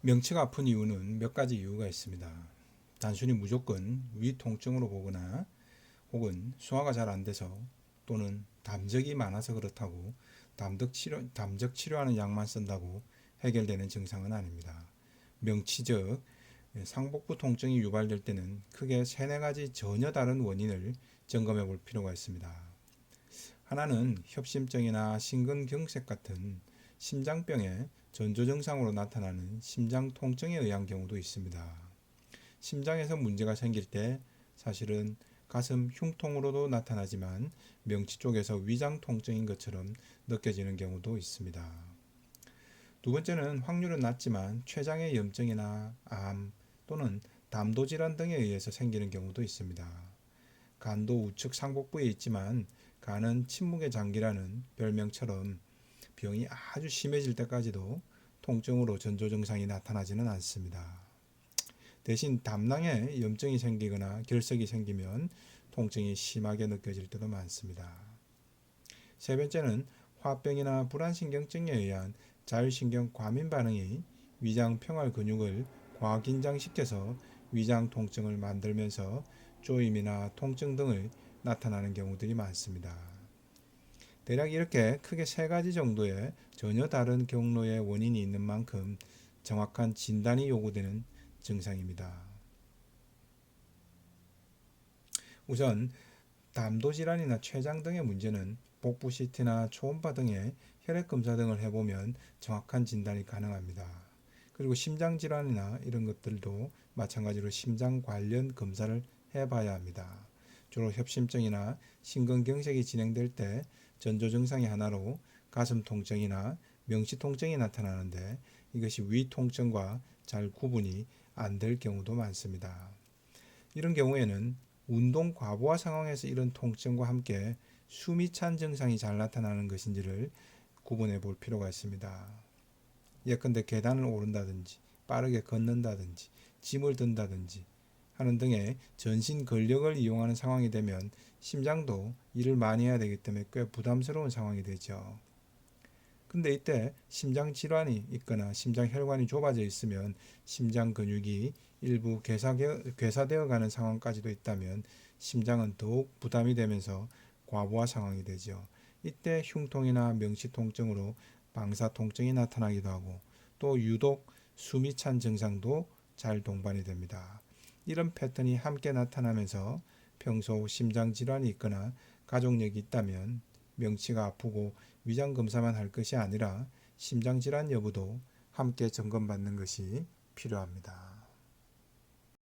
명치가 아픈 이유는 몇 가지 이유가 있습니다. 단순히 무조건 위 통증으로 보거나 혹은 소화가 잘 안 돼서 또는 담적이 많아서 그렇다고 담적 치료, 담적 치료하는 약만 쓴다고 해결되는 증상은 아닙니다. 명치적 상복부 통증이 유발될 때는 크게 세네 가지 전혀 다른 원인을 점검해 볼 필요가 있습니다. 하나는 협심증이나 심근경색 같은 심장병의 전조 증상으로 나타나는 심장 통증에 의한 경우도 있습니다. 심장에서 문제가 생길 때 사실은 가슴 흉통으로도 나타나지만 명치 쪽에서 위장 통증인 것처럼 느껴지는 경우도 있습니다. 두 번째는 확률은 낮지만 췌장의 염증이나 암 또는 담도 질환 등에 의해서 생기는 경우도 있습니다. 간도 우측 상복부에 있지만 간은 침묵의 장기라는 별명처럼 병이 아주 심해질 때까지도 통증으로 전조 증상이 나타나지는 않습니다. 대신 담낭에 염증이 생기거나 결석이 생기면 통증이 심하게 느껴질 때도 많습니다. 세 번째는 화병이나 불안신경증에 의한 자율신경 과민 반응이 위장 평활 근육을 과긴장시켜서 위장 통증을 만들면서 쪼임이나 통증 등을 나타나는 경우들이 많습니다. 대략 이렇게 크게 세 가지 정도의 전혀 다른 경로의 원인이 있는 만큼 정확한 진단이 요구되는 증상입니다. 우선 담도 질환이나 췌장 등의 문제는 복부 CT나 초음파 등의 혈액 검사 등을 해보면 정확한 진단이 가능합니다. 그리고 심장 질환이나 이런 것들도 마찬가지로 심장 관련 검사를 해봐야 합니다. 주로 협심증이나 심근경색이 진행될 때 전조 증상의 하나로 가슴 통증이나 명치 통증이 나타나는데 이것이 위 통증과 잘 구분이 안 될 경우도 많습니다. 이런 경우에는 운동 과부하 상황에서 이런 통증과 함께 숨이 찬 증상이 잘 나타나는 것인지를 구분해 볼 필요가 있습니다. 예컨대 계단을 오른다든지 빠르게 걷는다든지 짐을 든다든지 하는 등의 전신 근력을 이용하는 상황이 되면 심장도 일을 많이 해야 되기 때문에 꽤 부담스러운 상황이 되죠. 근데 이때 심장 질환이 있거나 심장 혈관이 좁아져 있으면 심장 근육이 일부 괴사되어 가는 상황까지도 있다면 심장은 더욱 부담이 되면서 과부하 상황이 되죠. 이때 흉통이나 명치 통증으로 방사 통증이 나타나기도 하고 또 유독 숨이 찬 증상도 잘 동반이 됩니다. 이런 패턴이 함께 나타나면서 평소 심장 질환이 있거나 가족력이 있다면 명치가 아프고 위장 검사만 할 것이 아니라 심장 질환 여부도 함께 점검받는 것이 필요합니다.